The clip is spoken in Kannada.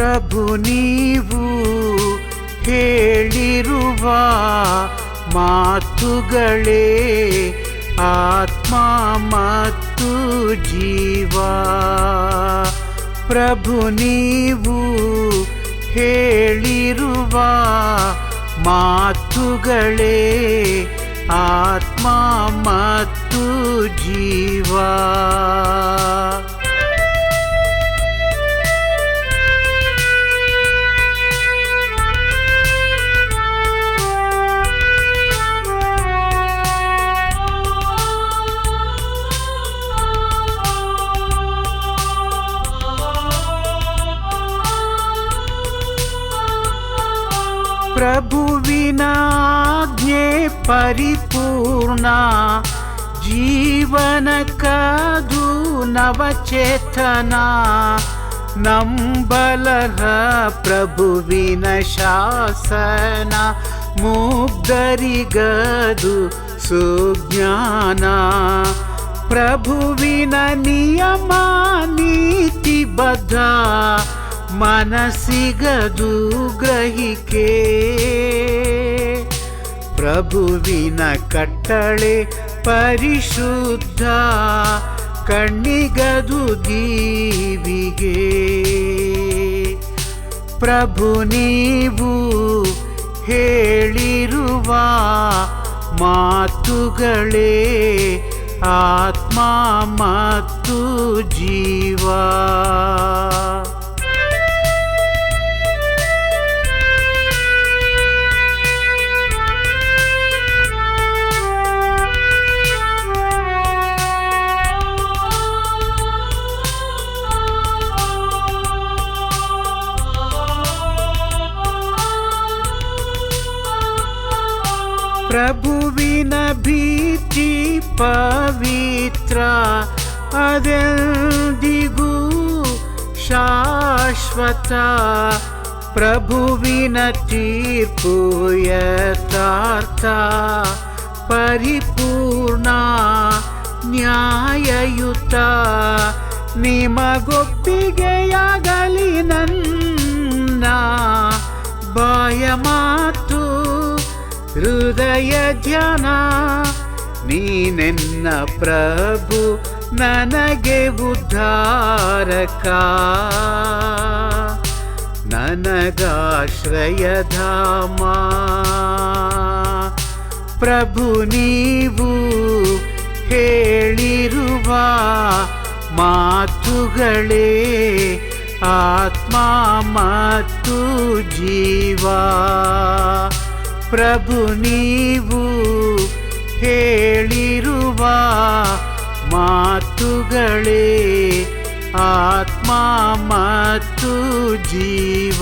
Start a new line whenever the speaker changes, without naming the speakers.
ಪ್ರಭು ನೀವು ಹೇಳಿರುವ ಮಾತುಗಳೇ ಆತ್ಮ ಮತ್ತು ಜೀವ. ಪ್ರಭು ನೀವು ಹೇಳಿರುವ ಮಾತುಗಳೇ ಆತ್ಮ ಮತ್ತು ಜೀವ. ಪ್ರಭುವಿನ ಆಜ್ಞೆ ಪರಿಪೂರ್ಣ ಜೀವನಕ್ಕದು ನವಚೇತನ ನಂಬಲಹ ಪ್ರಭುವಿನ ಶಾಸನ ಮುಗ್ಧರಿಗದು ಸುಜ್ಞಾನ ಪ್ರಭುವಿನ ನಿಯಮ ನೀತಿಬದ್ಧ ಮನಸ್ಸಿಗದು ಗ್ರಹಿಕೆ ಪ್ರಭುವಿನ ಕಟ್ಟಳೆ ಪರಿಶುದ್ಧ ಕಣ್ಣಿಗದು ದೀವಿಗೆ. ಪ್ರಭು ನೀವು ಹೇಳಿರುವ ಮಾತುಗಳೇ ಆತ್ಮ ಮತ್ತು ಜೀವ. ಪ್ರಭುವಿನ ಭೀತಿ ಪವಿತ್ರ ಅದೆಂದಿಗೂ ಶಾಶ್ವತ ಪ್ರಭುವಿನ ತೀರ್ಪು ಯಥಾರ್ಥ ಪರಿಪೂರ್ಣ ನ್ಯಾಯಯುತ ನಿಮಗೊಪ್ಪಿಗೆಯಾಗಲಿ ನನ್ನ ಬಾಯ ಮಾತು ಹೃದಯ ಧ್ಯಾನ ನೀನೆನ್ನ ಪ್ರಭು ನನಗೆ ಉದ್ಧಾರಕ. ನನಗಾಶ್ರಯಧಾಮ. ಪ್ರಭು ನೀವು ಹೇಳಿರುವ ಮಾತುಗಳೇ ಆತ್ಮ ಮತ್ತು ಜೀವ. ಪ್ರಭು ನೀವು ಹೇಳಿರುವ ಮಾತುಗಳೇ ಆತ್ಮ ಮತ್ತು ಜೀವ